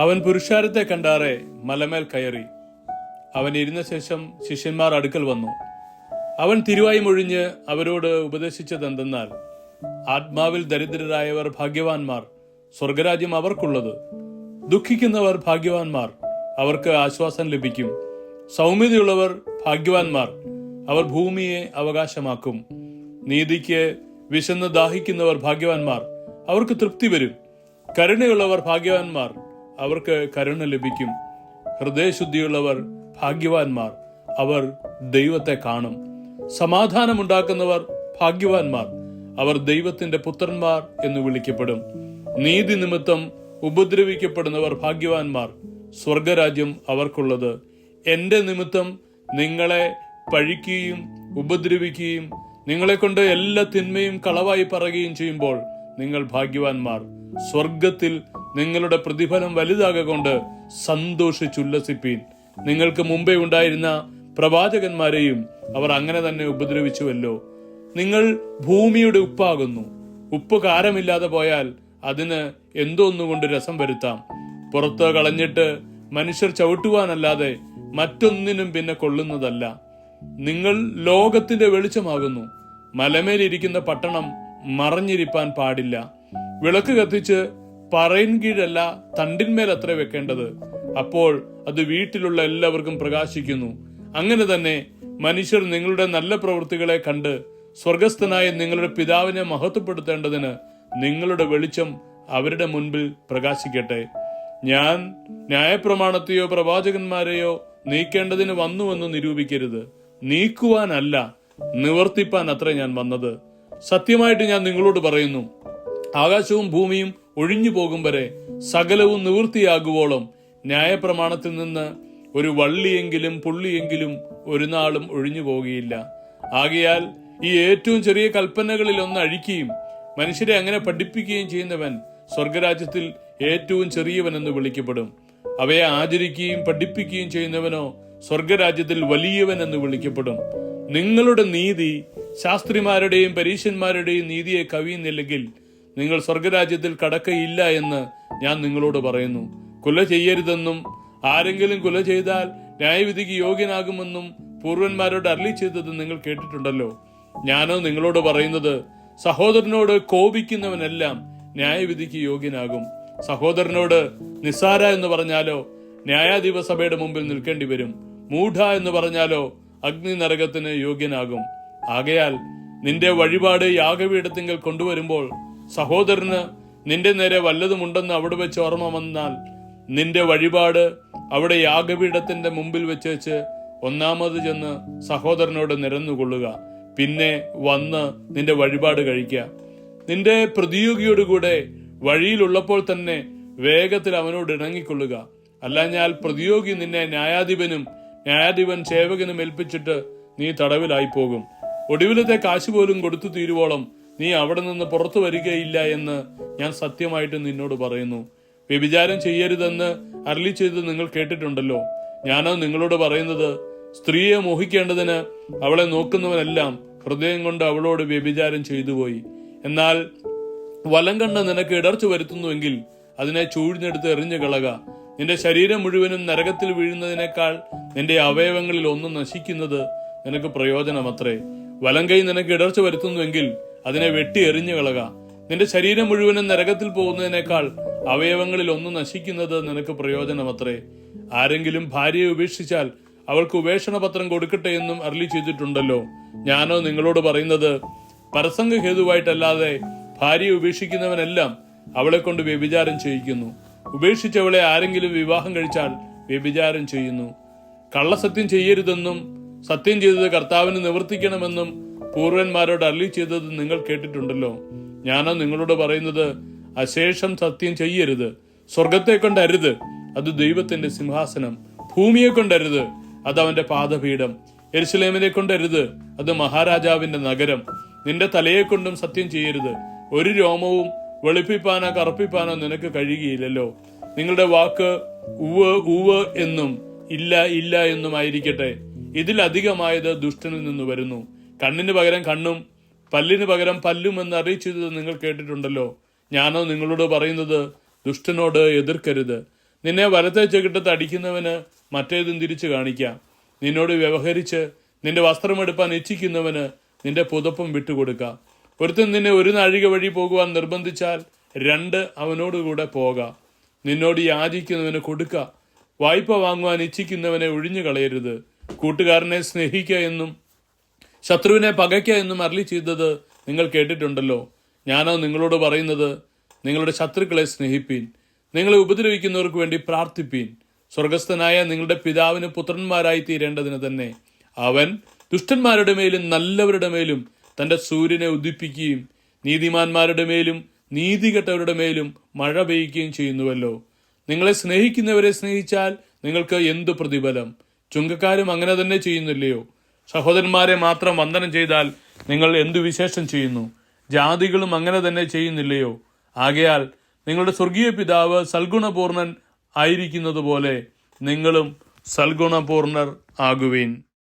അവൻ പുരുഷാരത്തെ കണ്ടാറെ മലമേൽ കയറി. അവൻ ഇരുന്ന ശേഷം ശിഷ്യന്മാർ അടുക്കൽ വന്നു. അവൻ തിരുവായി മൊഴിഞ്ഞ് അവരോട് ഉപദേശിച്ചതെന്തെന്നാൽ ആത്മാവിൽ ദരിദ്രരായവർ ഭാഗ്യവാന്മാർ സ്വർഗരാജ്യം അവർക്കുള്ളത്. ദുഃഖിക്കുന്നവർ ഭാഗ്യവാന്മാർ അവർക്ക് ആശ്വാസം ലഭിക്കും. സൗമ്യതയുള്ളവർ ഭാഗ്യവാന്മാർ അവർ ഭൂമിയെ അവകാശമാക്കും. നീതിക്ക് വിശന്ന് ദാഹിക്കുന്നവർ ഭാഗ്യവാന്മാർ അവർക്ക് തൃപ്തി വരും. കരുണയുള്ളവർ ഭാഗ്യവാന്മാർ അവർക്ക് കരുണ ലഭിക്കും. ഹൃദയശുദ്ധിയുള്ളവർ ഭാഗ്യവാന്മാർ. അവർ ദൈവത്തെ കാണും. സമാധാനമുണ്ടാക്കുന്നവർ ഭാഗ്യവാന്മാർ. അവർ ദൈവത്തിന്റെ പുത്രന്മാർ എന്ന് വിളിക്കപ്പെടും. നീതി നിമിത്തം ഉപദ്രവിക്കപ്പെടുന്നവർ ഭാഗ്യവാന്മാർ. സ്വർഗരാജ്യം അവർക്കുള്ളത്. എന്റെ നിമിത്തം നിങ്ങളെ പഴിക്കുകയും ഉപദ്രവിക്കുകയും നിങ്ങളെക്കൊണ്ട് എല്ലാ തിന്മയും കളവായി പറയുകയും ചെയ്യുമ്പോൾ നിങ്ങൾ ഭാഗ്യവാന്മാർ. സ്വർഗത്തിൽ നിങ്ങളുടെ പ്രതിഫലം വലുതാകൊണ്ട് സന്തോഷിച്ചുല്ലസിപ്പീൻ. നിങ്ങൾക്ക് മുമ്പേ ഉണ്ടായിരുന്ന പ്രവാചകന്മാരെയും അവർ അങ്ങനെ തന്നെ ഉപദ്രവിച്ചുവല്ലോ. നിങ്ങൾ ഭൂമിയുടെ ഉപ്പാകുന്നു. ഉപ്പ് കാരമില്ലാതെ പോയാൽ അതിന് എന്തോന്നുകൊണ്ട് രസം വരുത്താം? പുറത്ത് കളഞ്ഞിട്ട് മനുഷ്യർ ചവിട്ടുവാനല്ലാതെ മറ്റൊന്നിനും പിന്നെ കൊള്ളുന്നതല്ല. നിങ്ങൾ ലോകത്തിന്റെ വെളിച്ചമാകുന്നു. മലമേലിരിക്കുന്ന പട്ടണം മറഞ്ഞിരിപ്പാൻ പാടില്ല. വിളക്ക് കത്തിച്ച് പറയിൻ കീഴല്ല തണ്ടിന്മേൽ അത്ര വെക്കേണ്ടത്. അപ്പോൾ അത് വീട്ടിലുള്ള എല്ലാവർക്കും പ്രകാശിക്കുന്നു. അങ്ങനെ തന്നെ മനുഷ്യർ നിങ്ങളുടെ നല്ല പ്രവൃത്തികളെ കണ്ട് സ്വർഗസ്ഥനായ നിങ്ങളുടെ പിതാവിനെ മഹത്വപ്പെടുത്തേണ്ടതിന് നിങ്ങളുടെ വെളിച്ചം അവരുടെ മുൻപിൽ പ്രകാശിക്കട്ടെ. ഞാൻ ന്യായപ്രമാണത്തെയോ പ്രവാചകന്മാരെയോ നീക്കേണ്ടതിന് വന്നുവെന്ന് നിരൂപിക്കരുത്. നീക്കുവാനല്ല നിവർത്തിപ്പാൻ അത്ര ഞാൻ വന്നത്. സത്യമായിട്ട് ഞാൻ നിങ്ങളോട് പറയുന്നു ആകാശവും ഭൂമിയും ഒഴിഞ്ഞു പോകും വരെ സകലവും നിവൃത്തിയാകുവോളം ന്യായപ്രമാണത്തിൽ നിന്ന് ഒരു വള്ളിയെങ്കിലും പുള്ളിയെങ്കിലും ഒരു നാളും ഒഴിഞ്ഞു പോകുകയില്ല. ആകയാൽ ഈ ഏറ്റവും ചെറിയ കൽപ്പനകളിൽ ഒന്ന് അഴിക്കുകയും മനുഷ്യരെ അങ്ങനെ പഠിപ്പിക്കുകയും ചെയ്യുന്നവൻ സ്വർഗരാജ്യത്തിൽ ഏറ്റവും ചെറിയവനെന്ന് വിളിക്കപ്പെടും. അവയെ ആചരിക്കുകയും പഠിപ്പിക്കുകയും ചെയ്യുന്നവനോ സ്വർഗരാജ്യത്തിൽ വലിയവൻ എന്ന് വിളിക്കപ്പെടും. നിങ്ങളുടെ നീതി ശാസ്ത്രിമാരുടെയും പരീശന്മാരുടെയും നീതിയെ കവിയുന്നില്ലെങ്കിൽ നിങ്ങൾ സ്വർഗരാജ്യത്തിൽ കടക്കയില്ല എന്ന് ഞാൻ നിങ്ങളോട് പറയുന്നു. കൊല ചെയ്യരുതെന്നും ആരെങ്കിലും കൊല ചെയ്താൽ ന്യായവിധിക്ക് യോഗ്യനാകുമെന്നും പൂർവന്മാരോട് അരളി ചെയ്തത് നിങ്ങൾ കേട്ടിട്ടുണ്ടല്ലോ. ഞാനോ നിങ്ങളോട് പറയുന്നത് സഹോദരനോട് കോപിക്കുന്നവനെല്ലാം ന്യായവിധിക്ക് യോഗ്യനാകും. സഹോദരനോട് നിസ്സാര എന്ന് പറഞ്ഞാലോ ന്യായാധിപ സഭയുടെ മുമ്പിൽ നിൽക്കേണ്ടി വരും. മൂഢ എന്ന് പറഞ്ഞാലോ അഗ്നി നരകത്തിന് യോഗ്യനാകും. ആകയാൽ നിന്റെ വഴിപാട് യാഗപീഠത്തിങ്കൽ കൊണ്ടുവരുമ്പോൾ സഹോദരന് നിന്റെ നേരെ വല്ലതുമുണ്ടെന്ന് അവിടെ വെച്ച് ഓർമ്മ വന്നാൽ നിന്റെ വഴിപാട് അവിടെ യാഗപീഠത്തിന്റെ മുമ്പിൽ വെച്ച് വെച്ച് ഒന്നാമത് ചെന്ന് സഹോദരനോട് നിരന്നുകൊള്ളുക. പിന്നെ വന്ന് നിന്റെ വഴിപാട് കഴിക്കുക. നിന്റെ പ്രതിയോഗിയോടുകൂടെ വഴിയിലുള്ളപ്പോൾ തന്നെ വേഗത്തിൽ അവനോട് ഇണങ്ങിക്കൊള്ളുക. അല്ലാഞ്ഞാൽ പ്രതിയോഗി നിന്നെ ന്യായാധിപനും ന്യായാധിപൻ സേവകനും ഏൽപ്പിച്ചിട്ട് നീ തടവിലായി പോകും. ഒടുവിലത്തെ കാശ് പോലും കൊടുത്തു തീരുവോളം നീ അവിടെ നിന്ന് പുറത്തു വരികയില്ല എന്ന് ഞാൻ സത്യമായിട്ട് നിന്നോട് പറയുന്നു. വ്യഭിചാരം ചെയ്യരുതെന്ന് അരളി ചെയ്ത് നിങ്ങൾ കേട്ടിട്ടുണ്ടല്ലോ. ഞാനത് നിങ്ങളോട് പറയുന്നത് സ്ത്രീയെ മോഹിക്കേണ്ടതിന് അവളെ നോക്കുന്നവനെല്ലാം ഹൃദയം കൊണ്ട് അവളോട് വ്യഭിചാരം ചെയ്തുപോയി. എന്നാൽ വലം കണ്ട് നിനക്ക് ഇടർച്ച വരുത്തുന്നുവെങ്കിൽ അതിനെ ചൂഴ്ന്നെടുത്ത് എറിഞ്ഞു കളക. നിന്റെ ശരീരം മുഴുവനും നരകത്തിൽ വീഴുന്നതിനേക്കാൾ നിന്റെ അവയവങ്ങളിൽ ഒന്ന് നശിക്കുന്നത് നിനക്ക് പ്രയോജനമത്രേ. വലം കൈ നിനക്ക് ഇടർച്ച വരുത്തുന്നുവെങ്കിൽ അതിനെ വെട്ടി എറിഞ്ഞു കളക. നിന്റെ ശരീരം മുഴുവനും നരകത്തിൽ പോകുന്നതിനേക്കാൾ അവയവങ്ങളിൽ ഒന്ന് നശിക്കുന്നത് നിനക്ക് പ്രയോജനമത്രേ. ആരെങ്കിലും ഭാര്യയെ ഉപേക്ഷിച്ചാൽ അവൾക്ക് ഉപേക്ഷണ പത്രം കൊടുക്കട്ടെ എന്നും അരളി ചെയ്തിട്ടുണ്ടല്ലോ. ഞാനോ നിങ്ങളോട് പറയുന്നത് പരസംഗ ഹേതുവായിട്ടല്ലാതെ ഭാര്യയെ ഉപേക്ഷിക്കുന്നവനെല്ലാം അവളെ കൊണ്ട് വ്യഭിചാരം ചെയ്യിക്കുന്നു. ഉപേക്ഷിച്ചവളെ ആരെങ്കിലും വിവാഹം കഴിച്ചാൽ വ്യഭിചാരം ചെയ്യുന്നു. കള്ളസത്യം ചെയ്യരുതെന്നും സത്യം ചെയ്തത് കർത്താവിന് നിവർത്തിക്കണമെന്നും പൂർവന്മാരോട് അരളി ചെയ്തത് നിങ്ങൾ കേട്ടിട്ടുണ്ടല്ലോ. ഞാനോ നിങ്ങളോട് പറയുന്നത് അശേഷം സത്യം ചെയ്യരുത്. സ്വർഗത്തെ കൊണ്ടരുത്. അത് ദൈവത്തിന്റെ സിംഹാസനം. ഭൂമിയെ കൊണ്ടരുത്. അത് അവന്റെ പാദപീഠം. എരുസലേമിനെ കൊണ്ടരുത്. അത് മഹാരാജാവിന്റെ നഗരം. നിന്റെ തലയെ കൊണ്ടും സത്യം ചെയ്യരുത്. ഒരു രോമവും വെളുപ്പിപ്പാനോ കറുപ്പിപ്പാനോ നിനക്ക് കഴിയുകയില്ലല്ലോ. നിങ്ങളുടെ വാക്ക് ഉവ് ഉവ് എന്നും ഇല്ല ഇല്ല എന്നും ആയിരിക്കട്ടെ. ഇതിലധികമായത് ദുഷ്ടനിൽ നിന്ന് വരുന്നു. കണ്ണിന് പകരം കണ്ണും പല്ലിന് പകരം പല്ലും എന്ന് അറിയിച്ചത് നിങ്ങൾ കേട്ടിട്ടുണ്ടല്ലോ. ഞാനോ നിങ്ങളോട് പറയുന്നത് ദുഷ്ടനോട് എതിർക്കരുത്. നിന്നെ വലത്തെ ചെകിട്ടത്ത് അടിക്കുന്നവന് മറ്റേതും തിരിച്ചു കാണിക്കാം. നിന്നോട് വ്യവഹരിച്ച് നിന്റെ വസ്ത്രമെടുപ്പാൻ ഇച്ഛിക്കുന്നവന് നിന്റെ പുതപ്പും വിട്ടുകൊടുക്കാം. ഒരുത്തൻ നിന്നെ ഒരു നാഴിക വഴി പോകുവാൻ നിർബന്ധിച്ചാൽ രണ്ട് അവനോടുകൂടെ പോകാം. നിന്നോട് യാചിക്കുന്നവന് കൊടുക്ക. വായ്പ വാങ്ങുവാൻ ഇച്ഛിക്കുന്നവനെ ഒഴിഞ്ഞു കളയരുത്. കൂട്ടുകാരനെ സ്നേഹിക്കുക എന്നും ശത്രുവിനെ പകയ്ക്ക എന്ന് അരളി ചെയ്തത് നിങ്ങൾ കേട്ടിട്ടുണ്ടല്ലോ. ഞാനോ നിങ്ങളോട് പറയുന്നത് നിങ്ങളുടെ ശത്രുക്കളെ സ്നേഹിപ്പീൻ നിങ്ങളെ ഉപദ്രവിക്കുന്നവർക്ക് വേണ്ടി പ്രാർത്ഥിപ്പീൻ. സ്വർഗസ്ഥനായ നിങ്ങളുടെ പിതാവിന് പുത്രന്മാരായി തീരേണ്ടതിന് തന്നെ അവൻ ദുഷ്ടന്മാരുടെ മേലും നല്ലവരുടെ മേലും തന്റെ സൂര്യനെ ഉദിപ്പിക്കുകയും നീതിമാന്മാരുടെ മേലും നീതികെട്ടവരുടെ മേലും മഴ പെയ്യുകയും ചെയ്യുന്നുവല്ലോ. നിങ്ങളെ സ്നേഹിക്കുന്നവരെ സ്നേഹിച്ചാൽ നിങ്ങൾക്ക് എന്തു പ്രതിഫലം? ചുങ്കക്കാരും അങ്ങനെ തന്നെ ചെയ്യുന്നില്ലയോ? സഹോദരന്മാരെ മാത്രം വന്ദനം ചെയ്താൽ നിങ്ങൾ എന്തു വിശേഷം ചെയ്യുന്നു? ജാതികളും അങ്ങനെ തന്നെ ചെയ്യുന്നില്ലയോ? ആകയാൽ നിങ്ങളുടെ സ്വർഗീയ പിതാവ് സൽഗുണപൂർണൻ ആയിരിക്കുന്നത് പോലെ നിങ്ങളും സൽഗുണപൂർണർ ആകുവീൻ.